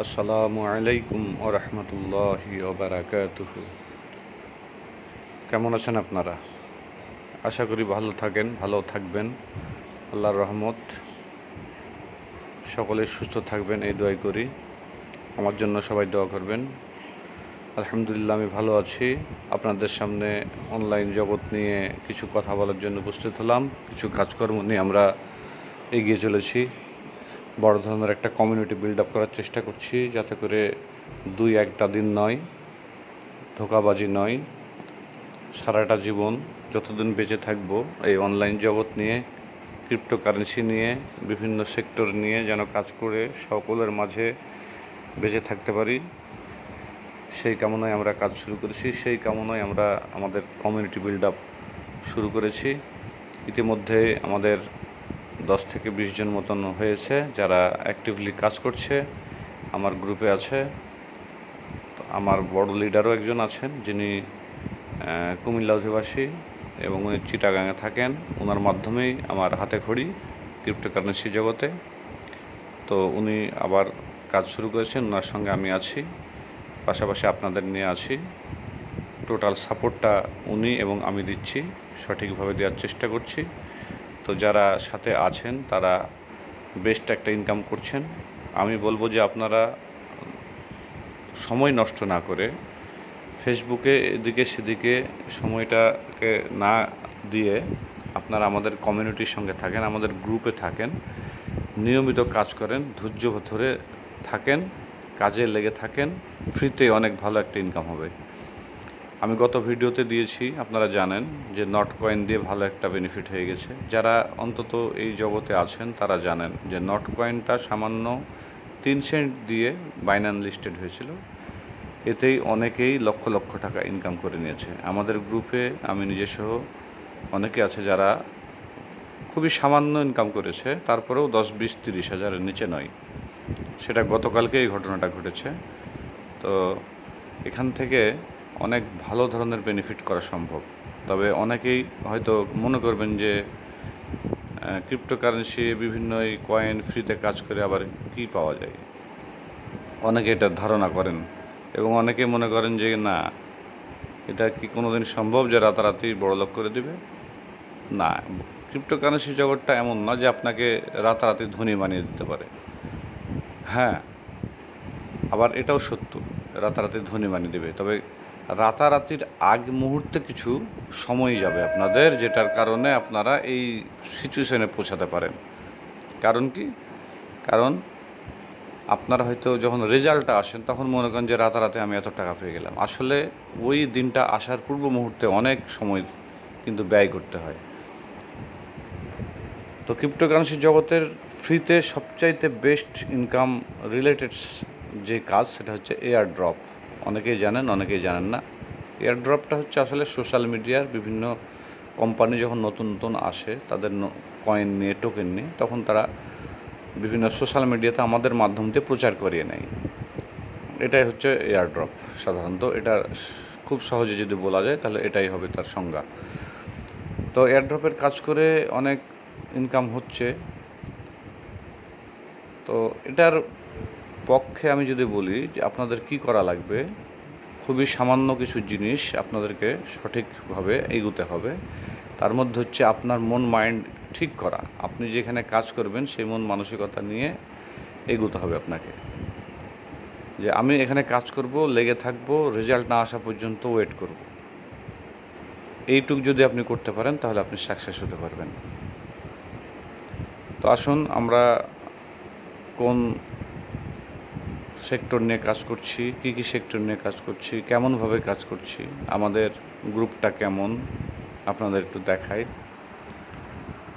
আসসালামু আলাইকুম ও রহমতুল্লাহ বারাকাতুহ। কেমন আছেন আপনারা? আশা করি ভালো থাকেন, ভালো থাকবেন। আল্লাহর রহমত। সকলে সুস্থ থাকবেন, এই দোয়াই করি। আমার জন্য সবাই দোয়া করবেন। আলহামদুলিল্লাহ, আমি ভালো আছি। আপনাদের সামনে অনলাইন জগৎ নিয়ে কিছু কথা বলার জন্য উপস্থিত হলাম। কিছু কাজকর্ম নিয়ে আমরা এগিয়ে চলেছি। বড় ধরনের একটা কমিউনিটি বিল্ড আপ করার চেষ্টা করছি, যাতে করে দুই একটা দিন নয়, ধোকাবাজি নয়, সারাটা জীবন যতদিন বেঁচে থাকব এই অনলাইন জগৎ নিয়ে ক্রিপ্টোকারেন্সি নিয়ে, বিভিন্ন সেক্টর নিয়ে যেন কাজ করে সকলের মাঝে বেঁচে থাকতে পারি, সেই কামনায় আমরা কাজ শুরু করেছি, সেই কামনায় আমরা আমাদের কমিউনিটি বিল্ড আপ শুরু করেছি। ইতিমধ্যে আমাদের দশ থেকে বিশ জন মতন হয়েছে যারা অ্যাক্টিভলি কাজ করছে। আমার গ্রুপে আছে। তো আমার বড় লিডারও একজন আছেন, যিনি কুমিল্লা অধিবাসী এবং উনি চিটাগাঙে থাকেন। ওনার মাধ্যমেই আমার হাতে খড়ি ক্রিপ্টোকারেন্সি জগতে। তো উনি আবার কাজ শুরু করেছেন ওনার সঙ্গে আমি আছি। পাশাপাশি আপনাদের নিয়ে আছি। টোটাল সাপোর্টটা উনি এবং আমি দিচ্ছি। সঠিকভাবে দেওয়ার চেষ্টা করছি। তো যারা সাথে আছেন, তারা বেস্ট একটা ইনকাম করছেন। আমি বলব যে আপনারা সময় নষ্ট না করে ফেসবুকে এদিকে সেদিকে সময়টাকে না দিয়ে আপনারা আমাদের কমিউনিটির সঙ্গে থাকেন, আমাদের গ্রুপে থাকেন, নিয়মিত কাজ করেন, ধৈর্য ধরে থাকেন, কাজে লেগে থাকেন ফ্রিতে অনেক ভালো একটা ইনকাম হবে। আমি গত ভিডিওতে দিয়েছি, আপনারা জানেন যে নট কয়েন দিয়ে ভালো একটা বেনিফিট হয়ে গেছে। যারা অন্তত এই জগতে আছেন, তারা জানেন যে নট কয়েনটা সামান্য তিন সেন্ট দিয়ে বাইনান লিস্টেড হয়েছিল। এতেই অনেকেই লক্ষ লক্ষ টাকা ইনকাম করে নিয়েছে। আমাদের গ্রুপে আমি নিজে সহ অনেকে আছে যারা খুবই সামান্য ইনকাম করেছে, তারপরেও দশ, বিশ, তিরিশ হাজারের নিচে নয়। সেটা গতকালকে এই ঘটনাটা ঘটেছে। তো এখান থেকে অনেক ভালো ধরনের বেনিফিট করা সম্ভব। তবে অনেকেই হয়তো মনে করবেন যে ক্রিপ্টোকারেন্সি বিভিন্ন এই কয়েন ফ্রিতে কাজ করে আবার কি পাওয়া যায়? অনেকে এটা ধারণা করেন এবং অনেকে মনে করেন যে, না, এটা কি কোনোদিন সম্ভব যে রাতারাতি বড়লোক করে দিবে? না ক্রিপ্টোকারেন্সি জগৎটা এমন না যে আপনাকে রাতারাতি ধনী বানিয়ে দিতে পারে। হ্যাঁ আবার এটাও সত্য, রাতারাতি ধনী বানিয়ে দেবে। তবে রাতারাতির আগ মুহূর্তে কিছু সময় যাবে আপনাদের, যেটার কারণে আপনারা এই সিচুয়েশনে পৌঁছাতে পারেন। কারণ কি? কারণ আপনারা হয়তো যখন রেজাল্টটা আসেন, তখন মনে করেন যে রাতারাতি আমি এত টাকা পেয়ে গেলাম। আসলে ওই দিনটা আসার পূর্ব মুহূর্তে অনেক সময় কিন্তু ব্যয় করতে হয়। তো ক্রিপ্টোকারেন্সি জগতের ফ্রিতে সবচাইতে বেস্ট ইনকাম রিলেটেড যে কাজ, সেটা হচ্ছে এয়ার ড্রপ অনেকেই জানেন অনেকেই জানেন না। এয়ারড্রপটা হচ্ছে আসলে সোশ্যাল মিডিয়ার বিভিন্ন কোম্পানি যখন নতুন নতুন আসে, তাদের কয়েন নিয়ে টোকেন নিয়ে, তখন তারা বিভিন্ন সোশ্যাল মিডিয়াতে আমাদের মাধ্যম দিয়ে প্রচার করিয়ে নেয়। এটাই হচ্ছে এয়ারড্রপ সাধারণত। এটা খুব সহজে যদি বলা যায়, তাহলে এটাই হবে তার সংজ্ঞা। তো এয়ারড্রপের কাজ করে অনেক ইনকাম হচ্ছে। তো এটার পক্ষে আমি যদি বলি যে আপনাদের কি করা লাগবে, খুবই সামান্য কিছু জিনিস আপনাদেরকে সঠিকভাবে এগোতে হবে। তার মধ্যে হচ্ছে আপনার মন, মাইন্ড ঠিক করা। আপনি যেখানে কাজ করবেন সেই মন মানসিকতা নিয়ে এগোতে হবে আপনাকে। যে আমি এখানে কাজ করব, লেগে থাকব রেজাল্ট না আসা পর্যন্ত ওয়েট করব। এইটুক যদি আপনি করতে পারেন, তাহলে আপনি সাকসেস হতে পারবেন। তো আসুন আমরা কোন সেক্টর নিয়ে কাজ করছি, কী কী সেক্টর নিয়ে কাজ করছি, কেমনভাবে কাজ করছি, আমাদের গ্রুপটা কেমন, আপনাদের একটু দেখাই।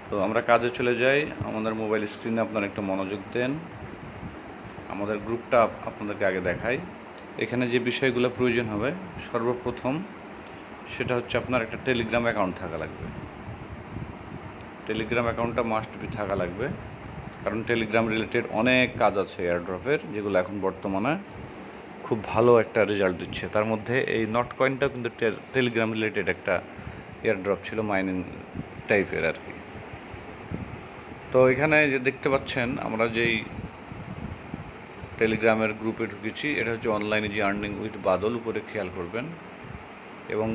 তো আমরা কাজে চলে যাই, আমাদের মোবাইল স্ক্রিনে আপনারা একটু মনোযোগ দেন। আমাদের গ্রুপটা আপনাদেরকে আগে দেখাই। এখানে যে বিষয়গুলো প্রয়োজন হবে, সর্বপ্রথম সেটা হচ্ছে আপনার একটা টেলিগ্রাম অ্যাকাউন্ট থাকা লাগবে। টেলিগ্রাম অ্যাকাউন্টটা মাস্ট বি থাকা লাগবে। কারণ টেলিগ্রাম রিলেটেড অনেক কাজ আছে এয়ারড্রপের যেগুলো এখন বর্তমানে খুব ভালো একটা রেজাল্ট দিচ্ছে। তার মধ্যে এই নট কয়েনটা কিন্তু টেলিগ্রাম রিলেটেড একটা এয়ারড্রপ ছিল মাইনিং টাইপের আর কি। তো এখানে যে দেখতে পাচ্ছেন, আমরা যেই টেলিগ্রামের গ্রুপে ঢুকেছি, এটা হচ্ছে অনলাইনে যে আর্নিং উইথ বাদল উপরে খেয়াল করবেন। এবং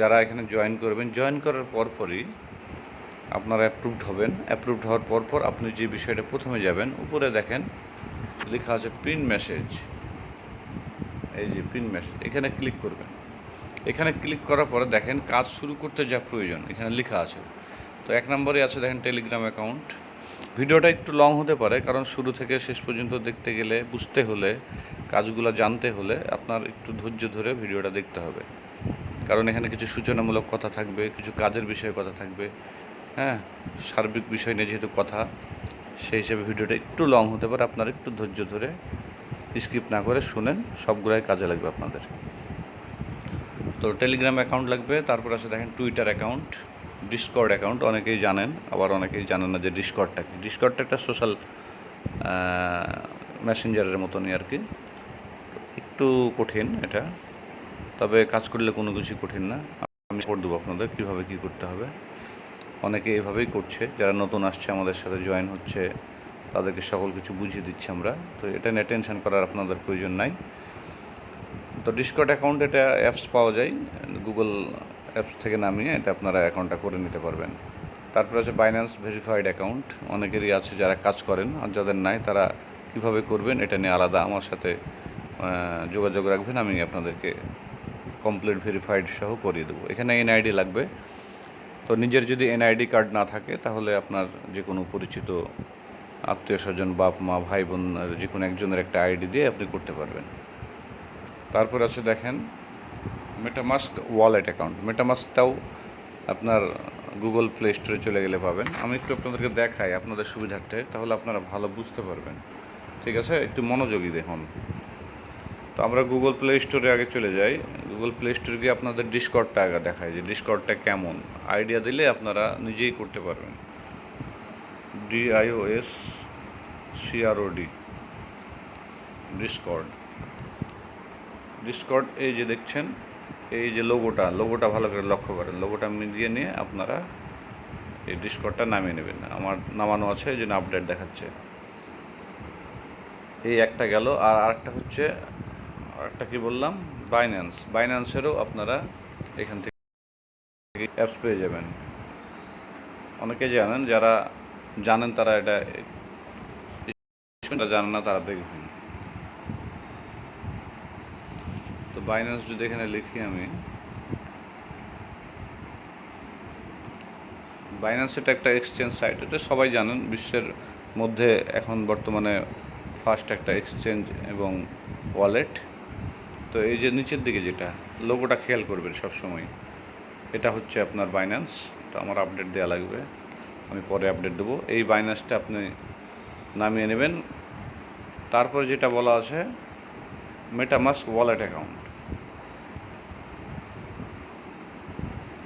যারা এখানে জয়েন করবেন জয়েন করার পরপরই আপনারা অ্যাপ্রুভড হবেন। অ্যাপ্রুভড হওয়ার পর পর আপনি যে বিষয়টা প্রথমে যাবেন, উপরে দেখেন লেখা আছে প্রিন্ট মেসেজ এই যে প্রিন্ট মেসেজ এখানে ক্লিক করবেন। এখানে ক্লিক করার পরে দেখেন কাজ শুরু করতে যা প্রয়োজন, এখানে লেখা আছে। তো এক নম্বরে আছে দেখেন টেলিগ্রাম অ্যাকাউন্ট ভিডিওটা একটু লং হতে পারে, কারণ শুরু থেকে শেষ পর্যন্ত দেখতে গেলে, বুঝতে হলে, কাজগুলো জানতে হলে আপনার একটু ধৈর্য ধরে ভিডিওটা দেখতে হবে। কারণ এখানে কিছু সূচনামূলক কথা থাকবে, কিছু কাজের বিষয়ে কথা থাকবে হ্যাঁ সার্বিক বিষয় নিয়ে যেহেতু কথা, সেই হিসেবে ভিডিওটা একটু লং হতে পারে, আপনারা একটু ধৈর্য ধরে স্কিপ না করে শুনেন সবগুলাই কাজে লাগবে আপনাদের। তো টেলিগ্রাম অ্যাকাউন্ট লাগবে, তারপর আছে দেখেন টুইটার অ্যাকাউন্ট ডিসকর্ড অ্যাকাউন্ট অনেকেই জানেন, আবার অনেকেই জানেন না যে ডিসকর্ডটা কি। ডিসকর্ডটা একটা সোশ্যাল মেসেঞ্জারের মতনই আর কি। একটু কঠিন এটা, তবে কাজ করলে কোনো কিছু কঠিন না। আমি করে দেবো আপনাদের কীভাবে কী করতে হবে। অনেকে এভাবেই করছে, যারা নতুন আসছে আমাদের সাথে জয়েন হচ্ছে, তাদেরকে সকল কিছু বুঝিয়ে দিচ্ছি আমরা। তো এটা নিয়ে টেনশন করার আপনাদের প্রয়োজন নাই। তো ডিসকট অ্যাকাউন্ট এটা অ্যাপস পাওয়া যায় গুগল অ্যাপস থেকে নামিয়ে এটা আপনারা অ্যাকাউন্টটা করে নিতে পারবেন। তারপরে আছে বাইন্যান্স ভেরিফাইড অ্যাকাউন্ট অনেকেরই আছে যারা কাজ করেন আর যাদের নাই তারা কীভাবে করবেন এটা নিয়ে আলাদা আমার সাথে যোগাযোগ রাখবেন, আমি আপনাদেরকে কমপ্লিট ভেরিফাইড সহ করিয়ে দেবো। এখানে এনআইডি লাগবে। তো নিজের যদি এনআইডি কার্ড না থাকে, তাহলে আপনার যে কোনো পরিচিত আত্মীয় স্বজন, বাপ, মা, ভাই, বোন যে কোনো একজনের একটা আইডি দিয়ে আপনি করতে পারবেন। তারপর আছে দেখেন মেটামাস্ক ওয়ালেট অ্যাকাউন্ট মেটামাস্কটাও আপনার গুগল প্লে স্টোরে চলে গেলে পাবেন। আমি একটু আপনাদেরকে দেখাই আপনাদের সুবিধার্থে, তাহলে আপনারা ভালো বুঝতে পারবেন। ঠিক আছে? একটু মনোযোগী দেখুন। তো আমরা গুগল প্লে স্টোরে আগে চলে যাই। গুগল প্লে স্টোরে গিয়ে আপনাদের ডিসকর্ডটা আগে দেখায় যে ডিসকর্ডটা কেমন। আইডিয়া দিলে আপনারা নিজেই করতে পারবেন। ডিআইওএস সিআরওডি ডিসকর্ড ডিসকর্ড এই যে দেখছেন, এই যে লোগোটা লোগোটা ভালো করে লক্ষ্য করেন। লোগোটা মিলিয়ে নিয়ে আপনারা এই ডিসকর্ডটা নামিয়ে নেবেন। আমার নামানো আছে, এই জন্য আপডেট দেখাচ্ছে। এই একটা গেল, আর আরেকটা হচ্ছে আরেকটা কি বললাম? বাইন্যান্স বাইন্যান্সেরও আপনারা এখান থেকে অ্যাপস পেয়ে যাবেন। অনেকে জানেন, যারা জানেন তারা এটা জানেন না, তারা দেখবেন। তো বাইন্যান্স যদি এখানে লিখি আমি বাইন্যান্স এটা একটা এক্সচেঞ্জ সাইট এটা সবাই জানেন, বিশ্বের মধ্যে এখন বর্তমানে ফার্স্ট একটা এক্সচেঞ্জ এবং ওয়ালেট তো এই যে নিচের দিকে যেটা লোগোটা খেয়াল করবেন সবসময়। এটা হচ্ছে আপনার বাইন্যান্স তো আমার আপডেট দেওয়া লাগবে। আমি পরে আপডেট দেবো। এই বাইন্যান্সটা আপনি নামিয়ে নেবেন। তারপর যেটা বলা আছে মেটামাস্ক ওয়ালেট অ্যাকাউন্ট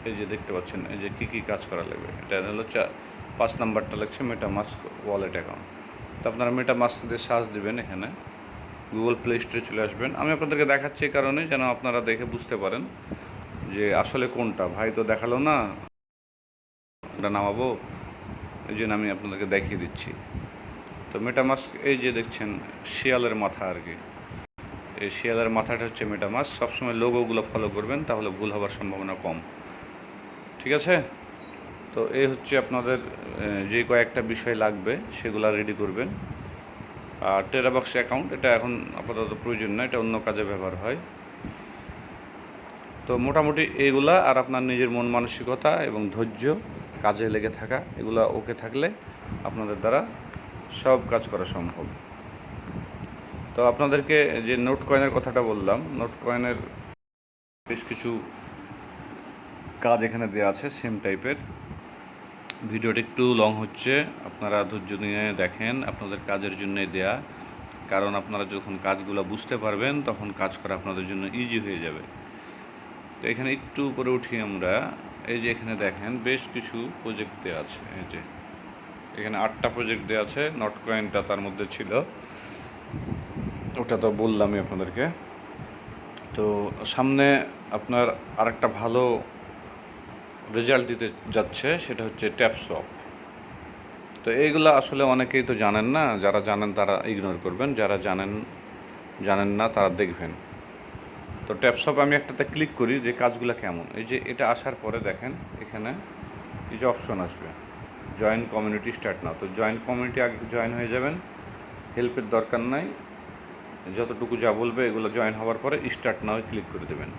এই যে দেখতে পাচ্ছেন, এই যে কী কী কাজ করা লাগবে। এটা হলো চা- পাঁচ নাম্বারটা লাগছে মেটামাস্ক ওয়ালেট অ্যাকাউন্ট তো আপনারা মেটামাস্ক দিয়ে সার্চ দেবেন এখানে। গুগল প্লে স্টোরে চলে আসবেন। আমি আপনাদেরকে দেখাচ্ছি এই কারণে যেন আপনারা দেখে বুঝতে পারেন যে আসলে কোনটা। ভাই তো দেখাল না। ওটা নামাবো? এই জন্য আমি আপনাদেরকে দেখিয়ে দিচ্ছি। তো মেটামাস্ক এই যে দেখছেন, শিয়ালের মাথা আর কি। এই শিয়ালের মাথাটা হচ্ছে মেটামাস্ক সবসময় লোগোগুলো ফলো করবেন, তাহলে ভুল হওয়ার সম্ভাবনা কম। ঠিক আছে? তো এই হচ্ছে আপনাদের যে কয়েকটা বিষয় লাগবে, সেগুলো রেডি করবেন। টেরাবক্স অ্যাকাউন্ট এটা এখন আপাতত প্রয়োজন না, এটা অন্য কাজে ব্যবহার হয়। তো মোটামুটি এইগুলা আর আপনার নিজের মন মানসিকতা এবং ধৈর্য কাজে লেগে থাকা, এগুলা ওকে থাকলে আপনাদের দ্বারা সব কাজ করা সম্ভব। তো আপনাদেরকে যে নোট কয়েনের কথাটা বললাম নোট কয়েনের বেশ কিছু কাজ এখানে দেওয়া আছে সেম টাইপের ভিডিওটা একটু লং হচ্ছে। আপনারা ধৈর্য নিয়ে দেখেন, আপনাদের কাজের জন্যই দেয়া। কারণ আপনারা যখন কাজগুলো বুঝতে পারবেন, তখন কাজ করা আপনাদের জন্য ইজি হয়ে যাবে। তো এখানে একটু উপরে উঠি আমরা। এই যে এখানে দেখেন, বেশ কিছু প্রজেক্ট দেওয়া আছে। এই যে, এখানে আটটা প্রজেক্ট দেওয়া আছে। নট কয়েনটা তার মধ্যে ছিল। ওটা তো বললামই আপনাদেরকে। তো সামনে আপনার আরেকটা ভালো রেজাল্ট দিতে যাচ্ছে, সেটা হচ্ছে ট্যাপসপ তো এইগুলো আসলে অনেকেই তো জানেন না, যারা জানেন তারা ইগনোর করবেন, যারা জানেন জানেন না তারা দেখবেন। তো ট্যাপশপ আমি একটাতে ক্লিক করি যে কাজগুলো কেমন। এই যে এটা আসার পরে দেখেন, এখানে কিছু অপশন আসবে। জয়েন কমিউনিটি স্টার্ট নাও তো জয়েন কমিউনিটি আগে জয়েন হয়ে যাবেন। হেল্পের দরকার নাই। যতটুকু যা বলবে এগুলো জয়েন হওয়ার পরে স্টার্ট নাও ক্লিক করে দেবেন।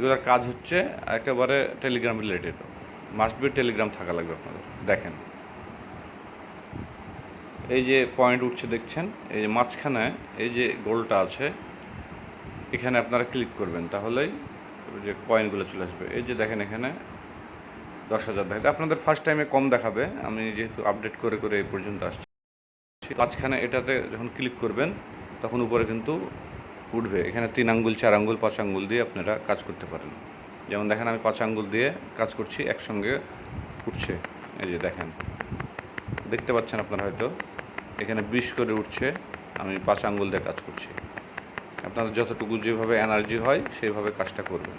এগুলোর কাজ হচ্ছে একেবারে Telegram related must be Telegram থাকা লাগবে আপনাদের। দেখেন। এই যে পয়েন্ট উঠছে দেখছেন? এই যে মাঝখানে এই যে গোলটা আছে, এখানে আপনারা ক্লিক করবেন, তাহলেই যে কয়েনগুলো চলে আসবে। এই যে দেখেন এখানে দশ হাজার দেখাবে আপনাদের ফার্স্ট টাইমে কম দেখাবে। আমি যেহেতু আপডেট করে করে এই পর্যন্ত আসছি। মাঝখানে এটাতে যখন ক্লিক করবেন, তখন উপরে কিন্তু উঠবে। এখানে তিন আঙ্গুল, চার আঙ্গুল, পাঁচ আঙ্গুল দিয়ে আপনারা কাজ করতে পারেন। যেমন দেখেন, আমি পাঁচ আঙ্গুল দিয়ে কাজ করছি, একসঙ্গে উঠছে। এই যে দেখেন, দেখতে পাচ্ছেন আপনারা হয়তো, এখানে বিশ করে উঠছে, আমি পাঁচ আঙ্গুল দিয়ে কাজ করছি। আপনাদের যতটুকু যেভাবে এনার্জি হয়, সেইভাবে কাজটা করবেন।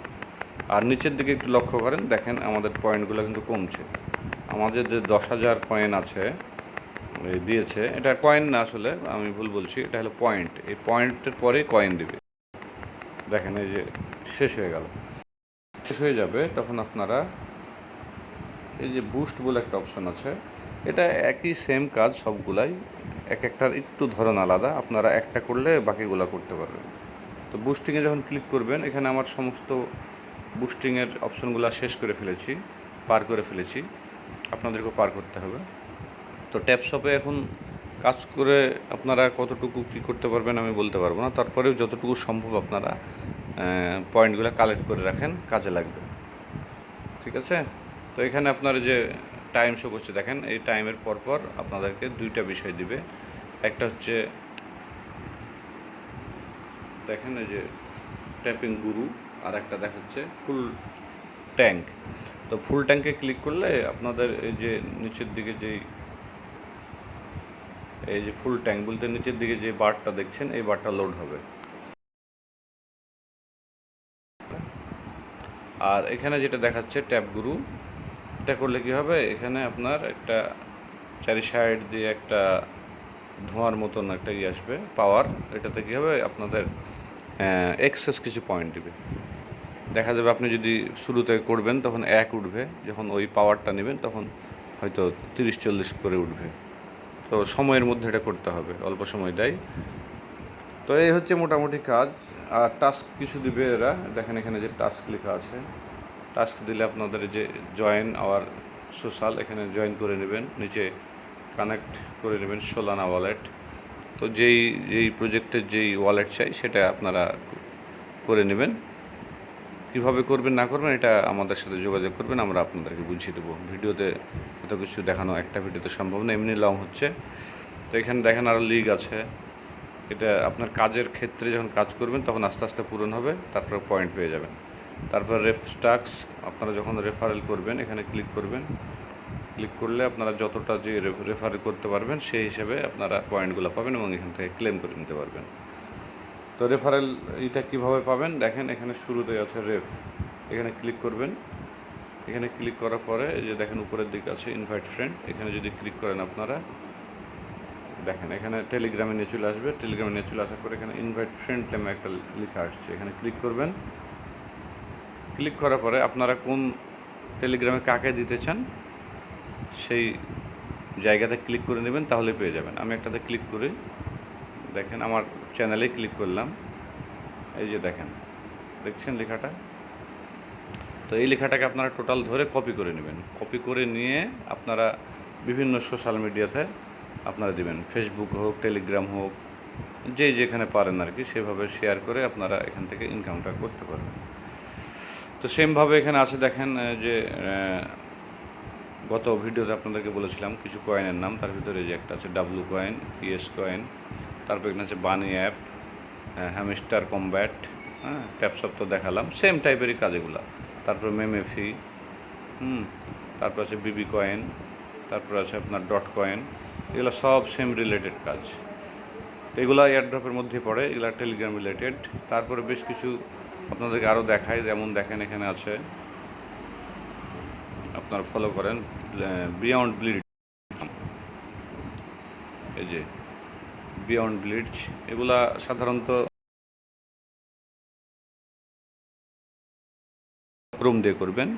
আর নিচের দিকে একটু লক্ষ্য করেন, দেখেন আমাদের পয়েন্টগুলো কিন্তু কমছে। আমাদের যে দশ হাজার কয়েন আছে দিয়েছে। এটা কয়েন না আসলে, আমি ভুল বলছি, এটা হলো পয়েন্ট এই পয়েন্টের পরে কয়েন দিবে। দেখেন, এই যে শেষ হয়ে গেল। শেষ হয়ে যাবে, তখন আপনারা এই যে বুস্ট বলে একটা অপশন আছে, এটা একই সেম কাজ সবগুলাই, এক একটার একটু ধরন আলাদা, আপনারা একটা করলে বাকিগুলো করতে পারবেন। তো বুস্টিংয়ে যখন ক্লিক করবেন, এখানে আমার সমস্ত বুস্টিংয়ের অপশনগুলো শেষ করে ফেলেছি, পার করে ফেলেছি। আপনাদেরকেও পার করতে হবে। তো ট্যাপ শপে এখন কাজ করে আপনারা কতটুকু কী করতে পারবেন আমি বলতে পারব না। তারপরেও যতটুকু সম্ভব আপনারা পয়েন্টগুলো কালেক্ট করে রাখেন, কাজে লাগবে। ঠিক আছে? তো এখানে আপনার যে টাইম শো করছে, দেখেন, এই টাইমের পর পর আপনাদেরকে দুইটা বিষয় দিবে। একটা হচ্ছে, দেখেন এই যে ট্যাপিং গুরু, আর একটা দেখাচ্ছে ফুল ট্যাঙ্ক। তো ফুল ট্যাঙ্কে ক্লিক করলে আপনাদের এই যে নিচের দিকে যেই এই যে ফুল ট্যাঙ্ক বলতে নিচের দিকে যে বারটা দেখছেন, এই বারটা লোড হবে। আর এখানে যেটা দেখাচ্ছে ট্যাপ গুরু, এটা করলে কি হবে? এখানে আপনার একটা চারি সাইড দিয়ে একটা ধোঁয়ার মতন একটা ইয়ে আসবে পাওয়ার এটাতে কী হবে? আপনাদের এক্সেস কিছু পয়েন্ট দিবে। দেখা যাবে আপনি যদি শুরুতে করবেন, তখন এক উঠবে, যখন ওই পাওয়ারটা নেবেন, তখন হয়তো তিরিশ, চল্লিশ করে উঠবে। তো সময়ের মধ্যে এটা করতে হবে, অল্প সময় দেয়। তো এই হচ্ছে মোটামুটি কাজ। আর টাস্ক কিছু দিবে এরা। দেখেন এখানে যে টাস্ক লেখা আছে। টাস্ক দিলে আপনাদের যে জয়েন আওয়ার সোশ্যাল এখানে জয়েন করে নেবেন। নিচে কানেক্ট করে নেবেন সোলানা ওয়ালেট তো যেই যেই প্রজেক্টের যেই ওয়ালেট চাই, সেটা আপনারা করে নেবেন। কীভাবে করবেন, না করবেন, এটা আমাদের সাথে যোগাযোগ করবেন, আমরা আপনাদেরকে বুঝিয়ে দেবো। ভিডিওতে এত কিছু দেখানো, একটা ভিডিওতে সম্ভব না, এমনি লং হচ্ছে। তো এখানে দেখেন আরও লিগ আছে। এটা আপনার কাজের ক্ষেত্রে যখন কাজ করবেন, তখন আস্তে আস্তে পূরণ হবে, তারপরে পয়েন্ট পেয়ে যাবেন। তারপর রেফ স্টাক্স আপনারা যখন রেফারেল করবেন, এখানে ক্লিক করবেন। ক্লিক করলে আপনারা যতটা যে রেফারেল করতে পারবেন, সেই হিসেবে আপনারা পয়েন্টগুলো পাবেন এবং এখান থেকে ক্লেম করে নিতে পারবেন। তো রেফারেল এটা কীভাবে পাবেন? দেখেন, এখানে শুরুতে আছে রেফ এখানে ক্লিক করবেন। এখানে ক্লিক করার পরে যে দেখেন উপরের দিকে আছে ইনভাইট ফ্রেন্ড এখানে যদি ক্লিক করেন আপনারা, দেখেন এখানে টেলিগ্রামে নিয়ে চলে আসবে। টেলিগ্রামে নিয়ে চলে আসার পরে এখানে ইনভাইট ফ্রেন্ড নামে একটা লেখা আসছে। এখানে ক্লিক করবেন। ক্লিক করার পরে আপনারা কোন টেলিগ্রামে কাকে দিতে চান, সেই জায়গাতে ক্লিক করে নেবেন, তাহলে পেয়ে যাবেন। আমি একটাতে ক্লিক করি। দেখেন আমার চ্যানেলে ক্লিক করলাম। এই যে দেখেন, দেখছেন লেখাটা? তো এই লেখাটাকে আপনারা টোটাল ধরে কপি করে নেবেন। কপি করে নিয়ে আপনারা বিভিন্ন সোশ্যাল মিডিয়াতে আপনারা দিবেন। ফেসবুক হোক টেলিগ্রাম হোক, যে যেখানে পারেন আর কি, সেভাবে শেয়ার করে আপনারা এখান থেকে ইনকামটা করতে পারবেন। তো সেমভাবে এখানে আছে দেখেন যে গত ভিডিওতে আপনাদেরকে বলেছিলাম, কিছু কয়েনের নাম, তার ভিতরে যে একটা আছে ডাব্লু কয়েন ইএস কয়েন তারপর এখানে আছে বানি অ্যাপ হ্যামিস্টার কম্ব্যাট হ্যাঁ ট্যাপসপ তো দেখালাম সেম টাইপেরই কাজ এগুলো তারপর মেমেফি হুম, তারপর আছে বিবি কয়েন তারপর আছে আপনার ডট কয়েন এগুলো সব সেম রিলেটেড কাজ। এগুলো এয়ারড্রপের মধ্যে পড়ে, এগুলো টেলিগ্রাম রিলেটেড তারপরে বেশ কিছু আপনাদেরকে আরও দেখায় যেমন দেখেন এখানে আছে, আপনারা ফলো করেন বিয়ন্ড ব্লিড এই যে বিয়ন্ড ব্লিডস এগুলা সাধারণত ক্রোম দিয়ে করবেন।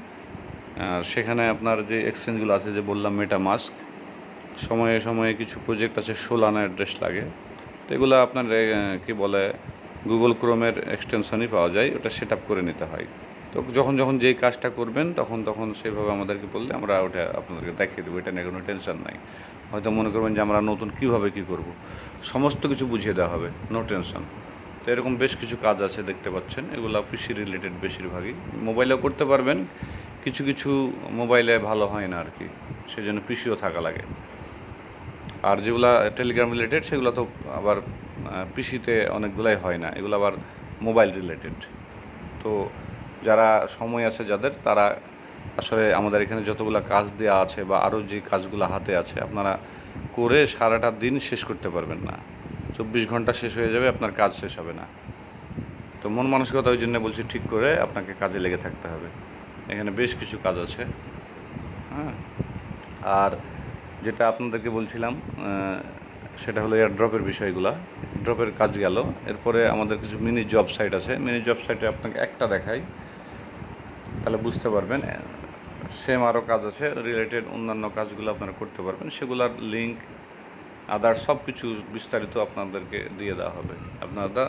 আর সেখানে আপনার যে এক্সচেঞ্জগুলো আছে, যে বললাম মেটা মাস্ক সময়ে সময়ে কিছু প্রজেক্ট আছে সোলানা অ্যাড্রেস লাগে। তো এগুলো আপনার কি বলে গুগল ক্রোমের এক্সটেনশনই পাওয়া যায়, ওটা সেট করে নিতে হয়। তো যখন যখন যেই কাজটা করবেন, তখন তখন সেভাবে আমাদেরকে বললে আমরা ওটা আপনাদেরকে দেখিয়ে দেবো, এটা নিয়ে কোনো টেনশন নাই। হয়তো মনে করবেন যে আমরা নতুন কীভাবে কী করব। সমস্ত কিছু বুঝিয়ে দেওয়া হবে নো টেনশন তো এরকম বেশ কিছু কাজ আছে দেখতে পাচ্ছেন, এগুলো পিসি রিলেটেড বেশিরভাগই। মোবাইলেও করতে পারবেন, কিছু কিছু মোবাইলে ভালো হয় না আর কি সেজন্য পিসিও থাকা লাগে। আর যেগুলা টেলিগ্রাম রিলেটেড সেগুলো তো আবার পিসিতে অনেকগুলাই হয় না, এগুলো আবার মোবাইল রিলেটেড তো যারা সময় আছে যাদের, তারা আসলে আমাদের এখানে যতগুলো কাজ দেওয়া আছে বা আরও যে কাজগুলো হাতে আছে, আপনারা করে সারাটা দিন শেষ করতে পারবেন না। চব্বিশ ঘণ্টা শেষ হয়ে যাবে, আপনার কাজ শেষ হবে না। তো মন মানসিকতা ওই জন্য বলছি ঠিক করে আপনাকে কাজে লেগে থাকতে হবে। এখানে বেশ কিছু কাজ আছে। হ্যাঁ। আর যেটা আপনাদেরকে বলছিলাম সেটা হলো এয়ার ড্রপের বিষয়গুলো। ড্রপের কাজ গেল। এরপরে আমাদের কিছু মিনি জব সাইট আছে। মিনি জব সাইটে আপনাকে একটা দেখাই। তাহলে বুঝতে পারবেন। সেম আরও কাজ আছে রিলেটেড অন্যান্য কাজগুলো আপনারা করতে পারবেন। সেগুলোর লিঙ্ক আদার সব কিছু বিস্তারিত আপনাদেরকে দিয়ে দেওয়া হবে। আপনারা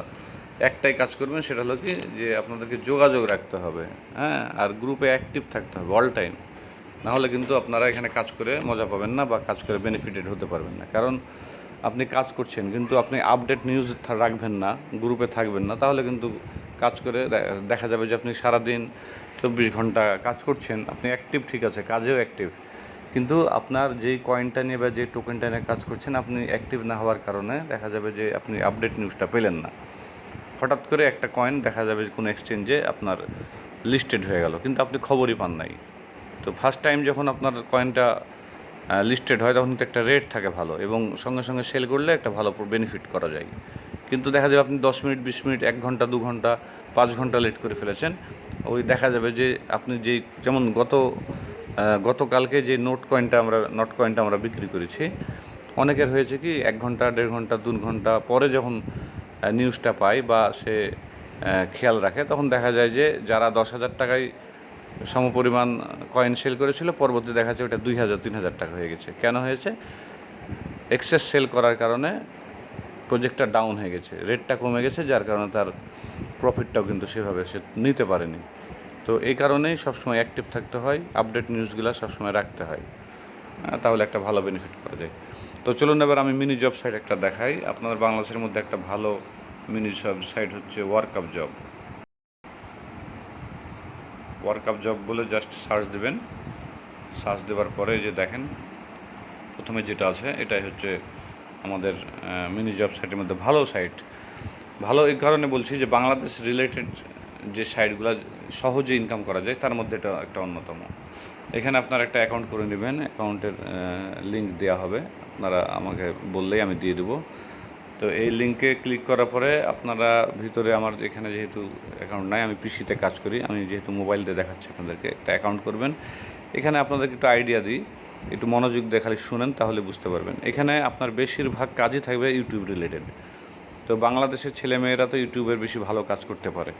একটাই কাজ করবেন, সেটা হলো কি, যে আপনাদেরকে যোগাযোগ রাখতে হবে। হ্যাঁ আর গ্রুপে অ্যাক্টিভ থাকতে হবে অল টাইম নাহলে কিন্তু আপনারা এখানে কাজ করে মজা পাবেন না বা কাজ করে বেনিফিটেড হতে পারবেন না। কারণ আপনি কাজ করছেন, কিন্তু আপনি আপডেট নিউজ রাখবেন না গ্রুপে থাকবেন না, তাহলে কিন্তু কাজ করে দেখা যাবে যে আপনি সারাদিন চব্বিশ ঘণ্টা কাজ করছেন, আপনি অ্যাক্টিভ ঠিক আছে, কাজেও অ্যাক্টিভ কিন্তু আপনার যেই কয়েনটা নিয়ে বা যে টোকেনটা নিয়ে কাজ করছেন, আপনি অ্যাক্টিভ না হওয়ার কারণে দেখা যাবে যে আপনি আপডেট নিউজটা পেলেন না। হঠাৎ করে একটা কয়েন দেখা যাবে কোনো এক্সচেঞ্জে আপনার লিস্টেড হয়ে গেল, কিন্তু আপনি খবরই পান নাই। তো ফার্স্ট টাইম যখন আপনার কয়েনটা লিস্টেড হয়, তখন কিন্তু একটা রেট থাকে ভালো এবং সঙ্গে সঙ্গে সেল করলে একটা ভালো বেনিফিট করা যায়। কিন্তু দেখা যাবে আপনি দশ মিনিট, বিশ মিনিট, এক ঘণ্টা, দু ঘণ্টা, পাঁচ ঘণ্টা লেট করে ফেলেছেন। ওই দেখা যাবে যে আপনি যেই যেমন গত গতকালকে যে নোট কয়েনটা আমরা নোট কয়েনটা আমরা বিক্রি করেছি, অনেকের হয়েছে কি এক ঘণ্টা, দেড় ঘণ্টা, দু ঘণ্টা পরে যখন নিউজটা পায় বা সে খেয়াল রাখে, তখন দেখা যায় যে যারা দশ হাজার টাকায় সমপরিমাণ কয়েন সেল করেছিল, পরবর্তী দেখা যাচ্ছে ওটা দুই হাজার, তিন হাজার টাকা হয়ে গেছে। কেন হয়েছে? এক্সেস সেল করার কারণে প্রজেক্টটা ডাউন হয়ে গেছে। রেটটা কমে গেছে, যার কারণে তার প্রফিটটাও কিন্তু সেভাবে সে নিতে পারেনি। তো এই কারণেই সবসময় অ্যাক্টিভ থাকতে হয় আপডেট নিউজগুলো সবসময় রাখতে হয়। তাহলে একটা ভালো বেনিফিট করা যায়। তো চলুন এবার আমি মিনি জব সাইট একটা দেখাই। আপনাদের বাংলাদেশের মধ্যে একটা ভালো মিনি জব সাইট হচ্ছে work up job work up job বলে জাস্ট সার্চ দেবেন। সার্চ দেওয়ার পরে যে দেখেন, প্রথমে যেটা আছে, এটাই হচ্ছে আমাদের মিনি জব সাইটের মধ্যে ভালো সাইট ভালো এই কারণে বলছি যে বাংলাদেশ রিলেটেড যে সাইটগুলো সহজে ইনকাম করা যায়, তার মধ্যে এটা একটা অন্যতম। এখানে আপনার একটা অ্যাকাউন্ট করে নেবেন অ্যাকাউন্টের লিঙ্ক দেওয়া হবে। আপনারা আমাকে বললেই আমি দিয়ে দেবো। তো এই লিঙ্কে ক্লিক করার পরে আপনারা ভিতরে আমার এখানে যেহেতু অ্যাকাউন্ট নাই, আমি পিসিতে কাজ করি। আমি যেহেতু মোবাইল দিয়ে দেখাচ্ছি আপনাদেরকে, একটা অ্যাকাউন্ট করবেন। এখানে আপনাদেরকে একটু আইডিয়া দিই। একটু মনোযোগ দিয়ে খালি শুনেন, তাহলে বুঝতে পারবেন। এখানে আপনার বেশিরভাগ কাজই থাকবে ইউটিউব রিলেটেড তো বাংলাদেশের ছেলেমেয়েরা তো ইউটিউবের বেশি ভালো কাজ করতে পারে।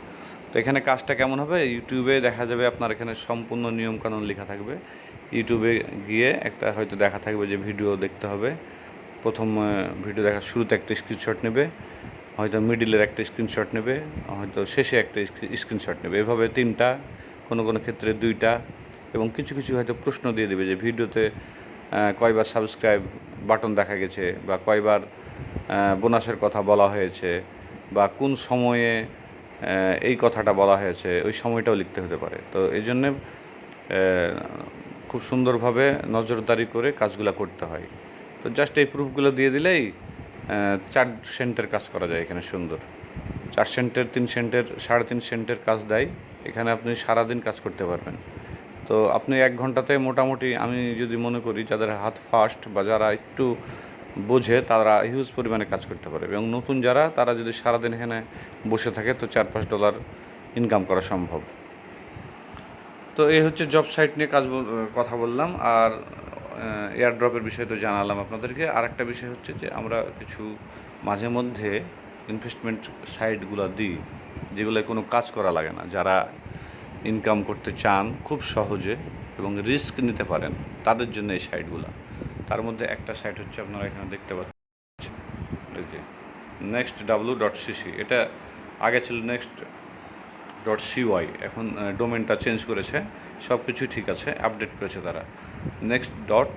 তো এখানে কাজটা কেমন হবে? ইউটিউবে দেখা যাবে আপনার এখানে সম্পূর্ণ নিয়মকানুন লেখা থাকবে। ইউটিউবে গিয়ে একটা হয়তো দেখা থাকবে যে ভিডিও দেখতে হবে। প্রথম ভিডিও দেখার শুরুতে একটা স্ক্রিনশট নেবে। হয়তো মিডিলের একটা স্ক্রিনশট নেবে। হয়তো শেষে একটা স্ক্রিনশট নেবে। এভাবে তিনটা, কোনো কোনো ক্ষেত্রে দুইটা। এবং কিছু কিছু হয়তো প্রশ্ন দিয়ে দেবে যে ভিডিওতে কয়বার সাবস্ক্রাইব বাটন দেখা গেছে বা কয়বার বোনাসের কথা বলা হয়েছে বা কোন সময়ে এই কথাটা বলা হয়েছে, ওই সময়টাও লিখতে হতে পারে। তো এই জন্যে খুব সুন্দরভাবে নজরদারি করে কাজগুলো করতে হয়। তো জাস্ট এই প্রুফগুলো দিয়ে দিলেই চার সেন্টের কাজ করা যায় এখানে সুন্দর। চার সেন্টের, তিন সেন্টের, সাড়ে তিন সেন্টের কাজ দেয়। এখানে আপনি সারাদিন কাজ করতে পারবেন। তো আপনি এক ঘন্টাতে মোটামুটি আমি যদি মনে করি যাদের হাত ফাস্ট বা যারা একটু বোঝে, তারা হিউজ পরিমাণে কাজ করতে পারে এবং নতুন যারা, তারা যদি সারাদিন এখানে বসে থাকে, তো চার পাঁচ ডলার ইনকাম করা সম্ভব। তো এই হচ্ছে জব সাইট নিয়ে কাজ কথা বললাম। আর এয়ার ড্রপের বিষয়ে তো জানালাম আপনাদেরকে। আর একটা বিষয় হচ্ছে যে, আমরা কিছু মাঝে মধ্যে ইনভেস্টমেন্ট সাইটগুলো দিই যেগুলো কোনো কাজ করা লাগে না। যারা ইনকাম করতে চান, খুব সহজে এবং রিস্ক নিতে পারেন, তাদের জন্য এই সাইটগুলো তার মধ্যে একটা সাইট হচ্ছে আপনারা এখানে দেখতে পাচ্ছেন নেক্সট ডাব্লু ডট সিসি এটা আগে ছিল নেক্সট ডট সিওয়াই এখন ডোমেনটা চেঞ্জ করেছে সব কিছু ঠিক আছে আপডেট করেছে তারা। Next dot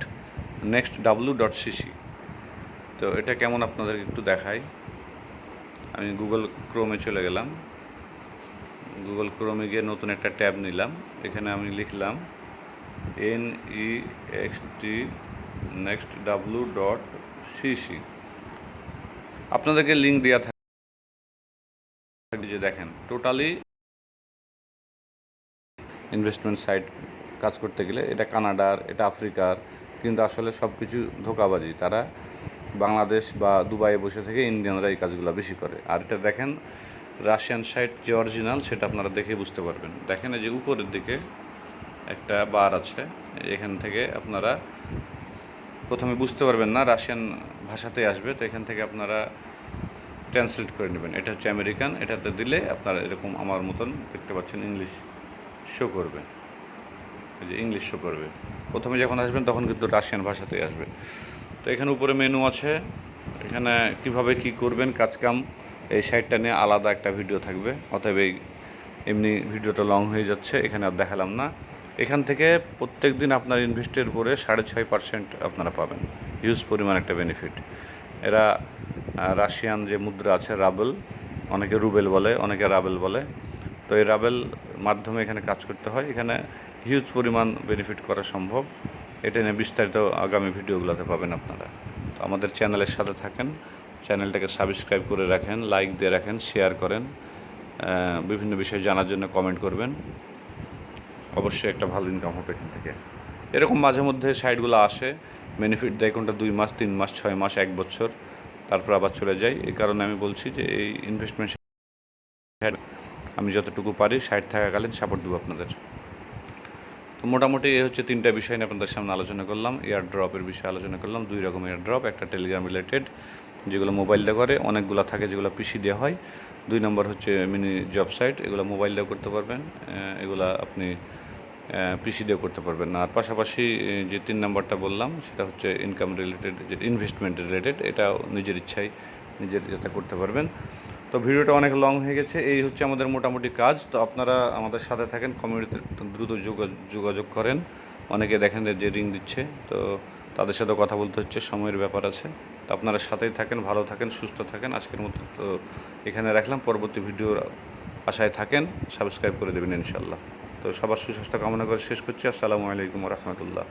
next W dot CC তো এটা কেমন আপনাদেরকে একটু দেখাই? আমি গুগল ক্রোমে চলে গেলাম। গুগল ক্রোমে গিয়ে নতুন একটা ট্যাব নিলাম। এখানে আমি লিখলাম N E X T next W dot CC আপনাদেরকে লিঙ্ক দেওয়া থাকে যে দেখেন টোটালি ইনভেস্টমেন্ট সাইট কাজ করতে গেলে এটা কানাডার, এটা আফ্রিকার, কিন্তু আসলে সব কিছু ধোকাবাজি। তারা বাংলাদেশ বা দুবাইয়ে বসে থেকে ইন্ডিয়ানরা এই কাজগুলো বেশি করে। আর এটা দেখেন রাশিয়ান সাইড যে অরিজিনাল সেটা আপনারা দেখে বুঝতে পারবেন। দেখেন যে উপরের দিকে একটা বার আছে, এখান থেকে আপনারা প্রথমে বুঝতে পারবেন না রাশিয়ান ভাষাতে আসবে, তো এখান থেকে আপনারা ট্রান্সলেট করে নেবেন। এটা হচ্ছে আমেরিকান এটাতে দিলে আপনারা এরকম আমার মতন দেখতে পাচ্ছেন ইংলিশ শো করবে। যে ইংলিশ শো করবে। প্রথমে যখন আসবেন তখন কিন্তু রাশিয়ান ভাষাতেই আসবে। তো এখানে উপরে মেনু আছে। এখানে কীভাবে কি করবেন, কাজকাম এই সাইডটা নিয়ে আলাদা একটা ভিডিও থাকবে। অতএব এই এমনি ভিডিওটা লং হয়ে যাচ্ছে, এখানে আর দেখালাম না। এখান থেকে প্রত্যেক দিন আপনার ইনভেস্টের উপরে সাড়ে ছয় পার্সেন্ট আপনারা পাবেন, হিউজ পরিমাণ একটা বেনিফিট। এরা রাশিয়ান যে মুদ্রা আছে, রাবেল, অনেকে রুবেল বলে, অনেকে রাবেল বলে। তো এই রাবেল মাধ্যমে এখানে কাজ করতে হয়। এখানে হিউজ পরিমাণ বেনিফিট করা সম্ভব। এটা নিয়ে বিস্তারিত আগামী ভিডিওগুলোতে পাবেন আপনারা। তো আমাদের চ্যানেলের সাথে থাকেন। চ্যানেলটাকে সাবস্ক্রাইব করে রাখেন, লাইক দিয়ে রাখেন, শেয়ার করেন বিভিন্ন বিষয় জানার জন্য কমেন্ট করবেন। অবশ্যই একটা ভালো ইনকাম হবে এখান থেকে। এরকম মাঝে মধ্যে সাইটগুলো আসে বেনিফিট দেয় কোনটা দুই মাস, তিন মাস, ছয় মাস, এক বছর, তারপর আবার চলে যায়। এই কারণে আমি বলছি যে এই ইনভেস্টমেন্ট আমি যতটুকু পারি সাইট থাকাকালীন সাপোর্ট দেবো আপনাদের। তো মোটামুটি এই হচ্ছে তিনটা বিষয় নিয়ে আপনাদের সামনে আলোচনা করলাম। এয়ার ড্রপের বিষয়ে আলোচনা করলাম। দুই রকম এয়ার ড্রপ একটা টেলিগ্রাম রিলেটেড যেগুলো মোবাইল দিয়ে করে, অনেকগুলো থাকে যেগুলো পিসি দেওয়া হয়। দুই নম্বর হচ্ছে মিনি জব সাইট এগুলো মোবাইল দিয়ে করতে পারবেন এগুলা আপনি পিসি দিয়ে করতে পারবেন। আর পাশাপাশি যে তিন নম্বরটা বললাম, সেটা হচ্ছে ইনকাম রিলেটেড যে ইনভেস্টমেন্ট রিলেটেড এটাও নিজের ইচ্ছায় নিজের যাতে করতে পারবেন। তো ভিডিওটা অনেক লং হয়ে গেছে, এই হচ্ছে আমাদের মোটামুটি কাজ। তো আপনারা আমাদের সাথে থাকেন কমিউনিটিতে দ্রুত যোগা- যোগাযোগ করেন। অনেকে দেখেন যে রিং দিচ্ছে, তো তাদের সাথে কথা বলতে হচ্ছে, সময়ের ব্যাপার আছে। তো আপনারা সাথেই থাকেন, ভালো থাকেন, সুস্থ থাকেন। আজকের মতো তো এখানে রাখলাম। পরবর্তী ভিডিওর আশায় থাকেন, সাবস্ক্রাইব করে দেবেন ইনশাল্লাহ তো সবার সুস্বাস্থ্য কামনা করে শেষ করছি। আসসালামু আলাইকুম রহমতুল্লাহ।